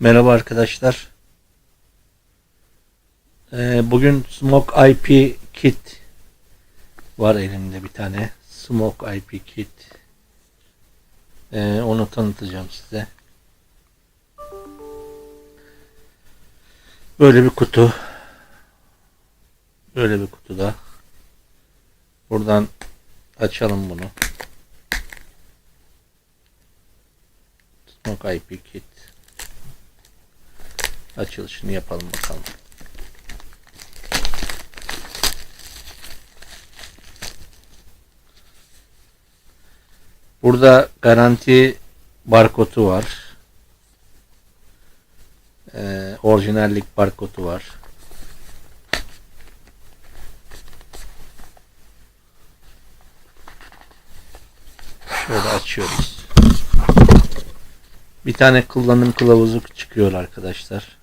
Merhaba arkadaşlar. Ee, bugün Smoke IP Kit var elimde bir tane. Smoke IP Kit. Ee, onu tanıtacağım size. Böyle bir kutu. Böyle bir kutuda. Buradan açalım bunu. Smoke IP Kit. Açılışını yapalım bakalım. Burada garanti barkodu var. Ee, orijinallik barkodu var. Şöyle açıyoruz. Bir tane kullanım kılavuzu çıkıyor arkadaşlar.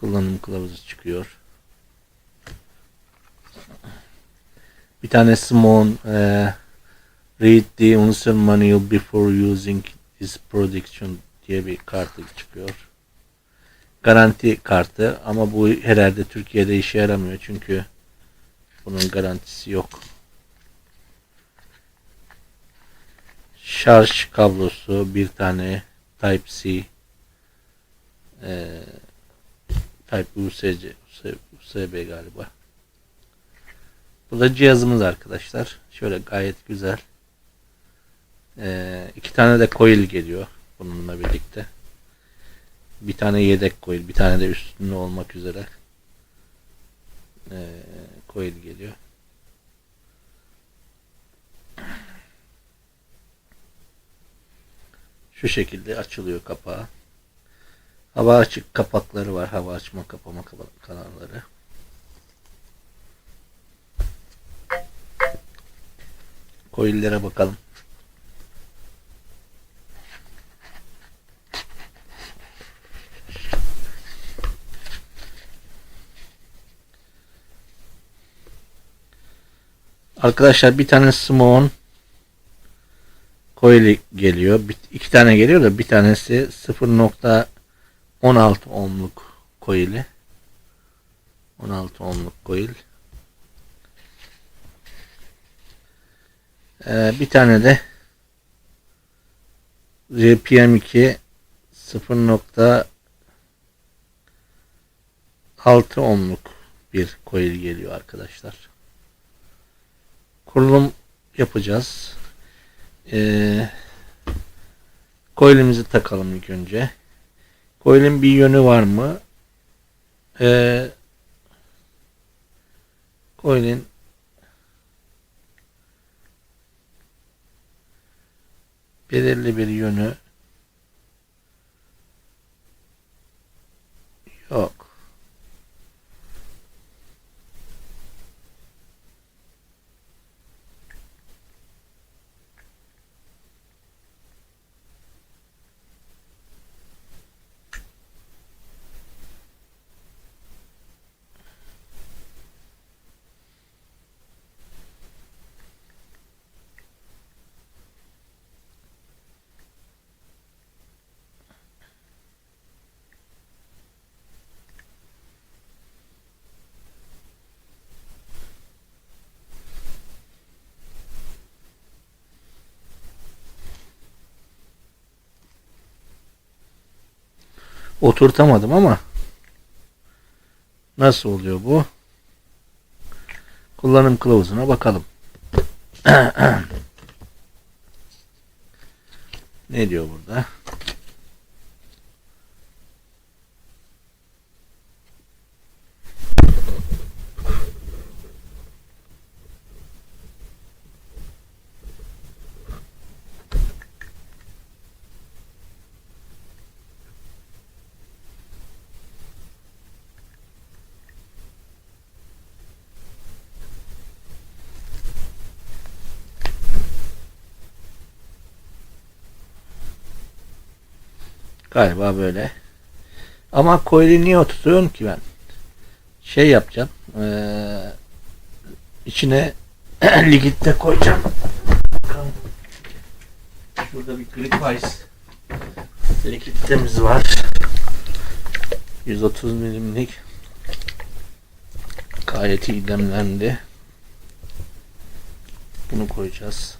Kullanım kılavuzu çıkıyor. Bir tane Simon e, Read the user manual before using this production diye bir kartı çıkıyor. Garanti kartı ama bu herhalde Türkiye'de işe yaramıyor çünkü bunun garantisi yok. Şarj kablosu bir tane Type-C e, Type USB, USB galiba. Bu da cihazımız arkadaşlar. Şöyle gayet güzel. Ee, iki tane de coil geliyor bununla birlikte. Bir tane yedek coil, bir tane de üstünde olmak üzere ee, coil geliyor. Şu şekilde açılıyor kapağı. Hava açık kapakları var. Hava açma kapama kanalları. Coil'lere bakalım. Arkadaşlar bir tane Smon coil geliyor. Bir, iki tane geliyor da bir tanesi 0.16 ohmluk coil'i. 16 ohmluk coil. Ee, bir tane de RPM2 0.6 ohmluk bir coil geliyor arkadaşlar kurulum yapacağız. Ee, coil'imizi takalım ilk önce. Coil'in bir yönü var mı? Ee, coil'in belirli bir yönü yok. Oturtamadım ama nasıl oluyor bu? Kullanım kılavuzuna bakalım. ne diyor burada? Galiba böyle. Ama coil'i niye oturtuyorum ki ben? Şey yapacağım. Ee, içine ligitte koyacağım. Şurada bir clip ice Likitimiz var. 130 milimlik gayet iyi demlendi. Bunu koyacağız.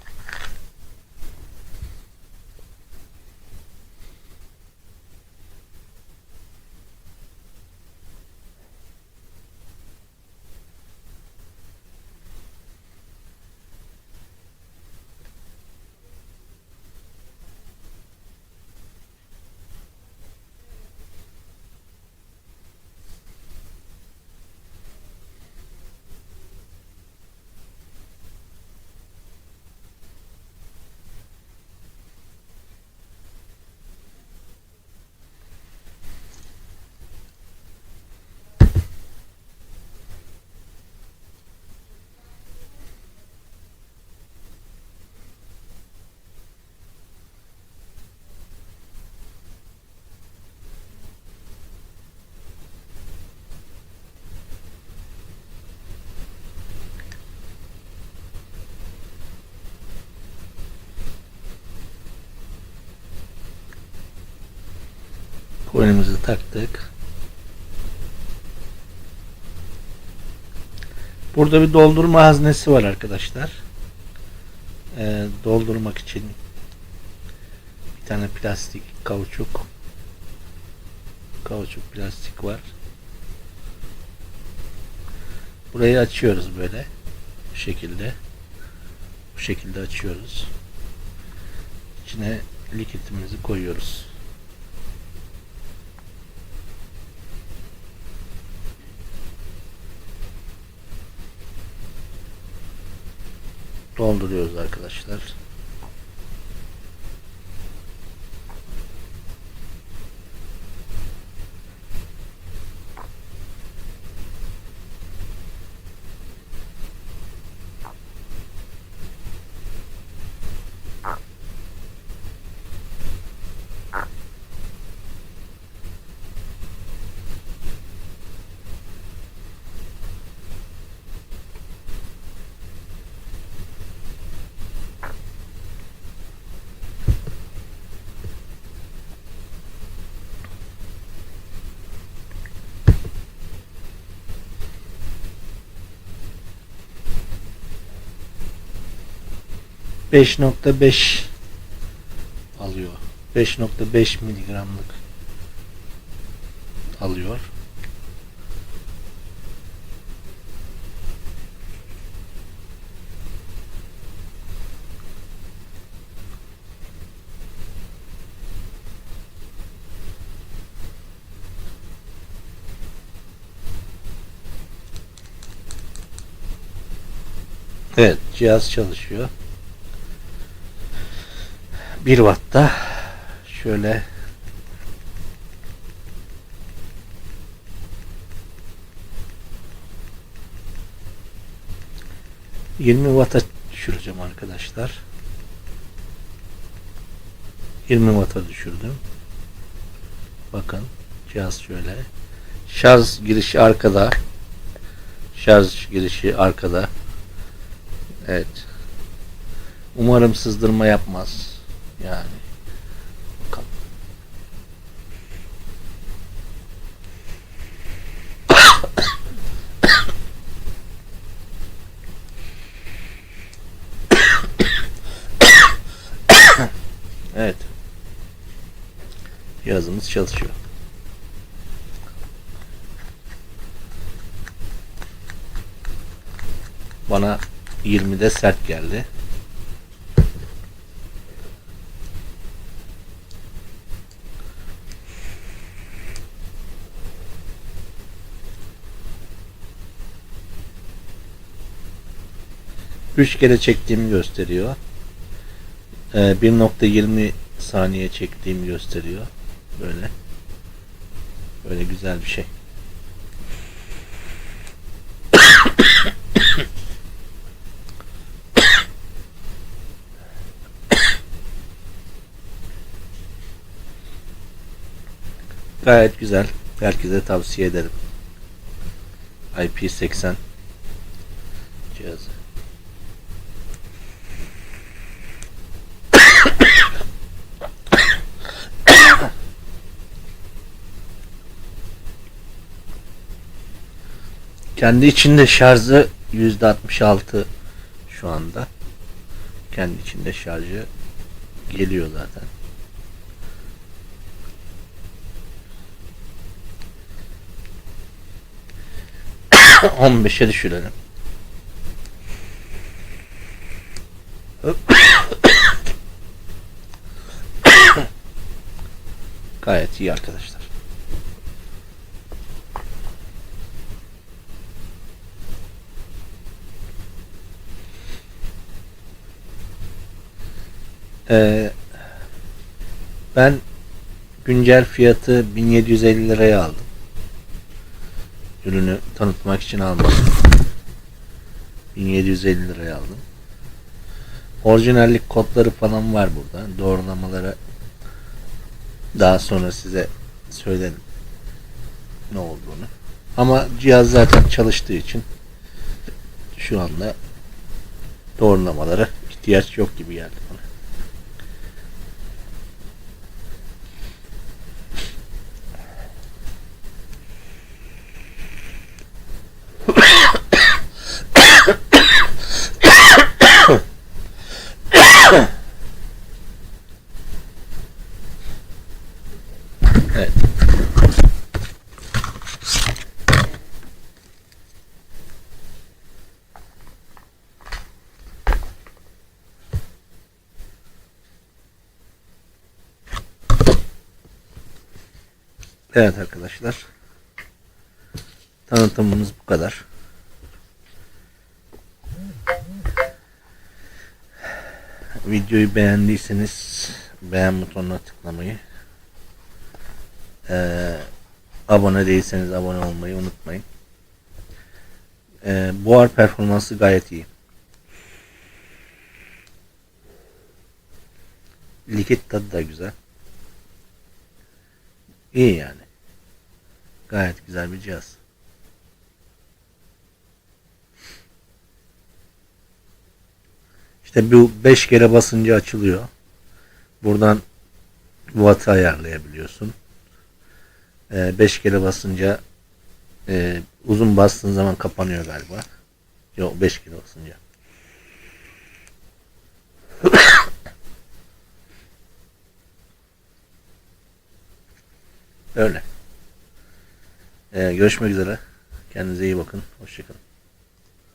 Coin'imizi taktık. Burada bir doldurma haznesi var arkadaşlar. Ee, doldurmak için bir tane plastik kauçuk kauçuk plastik var. Burayı açıyoruz böyle. Bu şekilde. Bu şekilde açıyoruz. İçine likitimizi koyuyoruz. Dolduruyoruz arkadaşlar. Beş nokta beş alıyor. 5.5 miligramlık alıyor. Evet, cihaz çalışıyor. 1 Watt'ta şöyle ...20 Watt'a düşüreceğim arkadaşlar. 20 Watt'a düşürdüm. Bakın cihaz şöyle. Şarj girişi arkada. Şarj girişi arkada. Evet. Umarım sızdırma yapmaz. Yani. Evet. Cihazımız çalışıyor. Bana 20'de sert geldi. Üç kere çektiğimi gösteriyor. Ee, 1.20 saniye çektiğimi gösteriyor. Böyle. Böyle güzel bir şey. Gayet güzel. Herkese tavsiye ederim. IP80 Kendi içinde şarjı %66 şu anda. Kendi içinde şarjı geliyor zaten. On beşe düşürelim. Gayet iyi arkadaşlar. Ee, ben güncel fiyatı 1750 liraya aldım. Ürünü tanıtmak için almadım. 1750 liraya aldım. Orijinallik kodları falan var burada. Doğrulamaları daha sonra size söylerim ne olduğunu. Ama cihaz zaten çalıştığı için şu anda doğrulamalara ihtiyaç yok gibi geldi bana. Evet. Evet arkadaşlar. Tanıtımımız bu kadar. Videoyu beğendiyseniz beğen butonuna tıklamayı ee, abone değilseniz abone olmayı unutmayın. Ee, buhar performansı gayet iyi. Likit tadı da güzel. İyi yani. Gayet güzel bir cihaz. İşte bu 5 kere basınca açılıyor. Buradan watt'ı ayarlayabiliyorsun. 5 kere basınca e, uzun bastığın zaman kapanıyor galiba. Yok 5 kere basınca. Öyle. Ee, görüşmek üzere. Kendinize iyi bakın. Hoşçakalın.